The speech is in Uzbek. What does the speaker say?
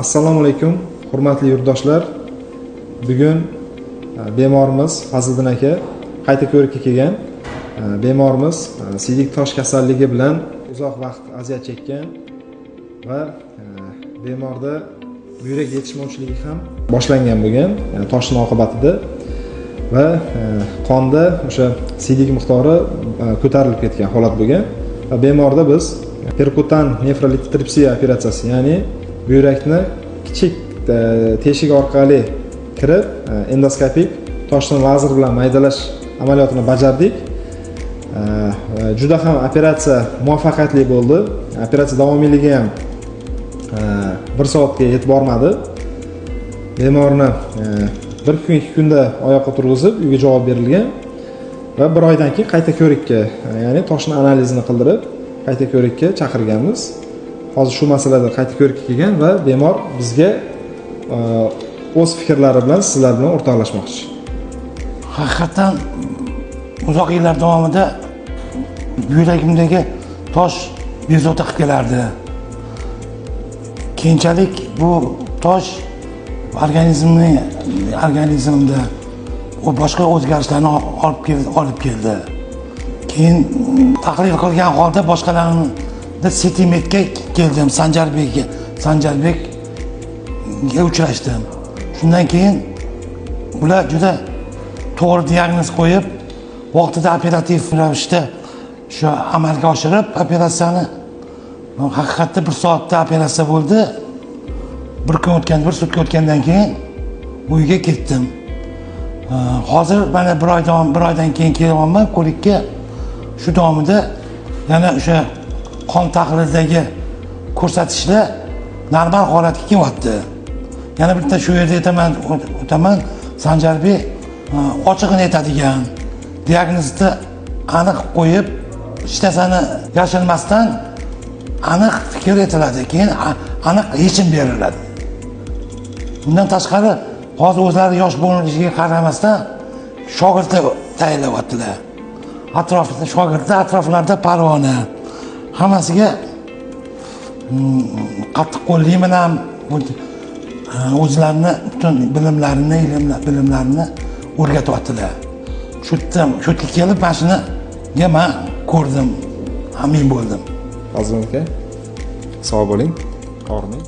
assalomu alaykum hurmatli yurtdoshlar. Bugun e, bemorimiz fazliddin aka qayta ko'rikka kelgan. E, bemorimiz e, siydik tosh kasalligi bilan uzoq vaqt aziyat chekkan va bemorda buyrak yetishmovchiligi ham boshlangan bo'lgan yani toshni oqibatida va qonda o'sha siydik miqdori ko'tarilib ketgan holat bo'lgan. Va bemorda biz perkutan nefrolitotripsiya operatsiyasi ya'ni buyrakni kichik e, teshik orqali kirib e, endoskopik toshni lazer bilan maydalash amaliyotini bajardik. E, juda ham operatsiya muvaffaqiyatli bo'ldi. Operatsiya davomiyligi ham bir soatga yetib bormadi. Bemorni e, bir kun ikki kunda oyoqqa turg'izib uyga javob berilgan va bir oydan keyin qayta ko'rikka ya'ni toshni analizini qildirib qayta ko'rikka chaqirganmiz. Hozir shu masalada qayta ko'rikka kelgan va bemor bizga e, o'z fikrlari bilan sizlar bilan o'rtoqlashmoqchi. Haqiqatdan uzoq yillar davomida yuragimdagi tosh bezovta qilib kelardi. Keyinchalik bu tosh organizmni organizmda u boshqa o'zgarishlarni olib keldi olib keldi. Keyin tahlil qilgan holda boshqalarni setimetga keldim sanjarbekga. Sanjarbekga uchrashdim shundan keyin ular juda to'g'ri diagnoz qo'yib vaqtida operativ ravishda shu amalga oshirib operatsiyani haqiqatda bir soatda operatsiya bo'ldi. Bir kun o'tgan bir sutka o'tgandan keyin uyga ketdim. Hozir mana bir oy davom bir oydan keyin kelyapman ko'rikka. Shu davomida yana o'sha qon tahlilidagi ko'rsatishlar normal holatga kelyapti. Yana bitta shu yerda aytaman o'taman. Sanjarbek ochig'ini aytadigan diagnozni aniq qo'yib hech narsani yashirmasdan aniq fikr aytiladi keyin aniq yechim beriladi. Bundan tashqari hozir o'zlari yosh bo'lishiga qaramasdan shogirdni tayinlayaptilar atrofida shogirdlar atroflarida parvona. Hammasiga mm, qattiqqo'llik bilan o'zlarini butun bilimlarini bilimlarini o'rgatyaptilar. Shu yerda shu yerga kelib mana shuniga man ko'rdim amin bo'ldim. Azim aka sog' bo'ling og'rimang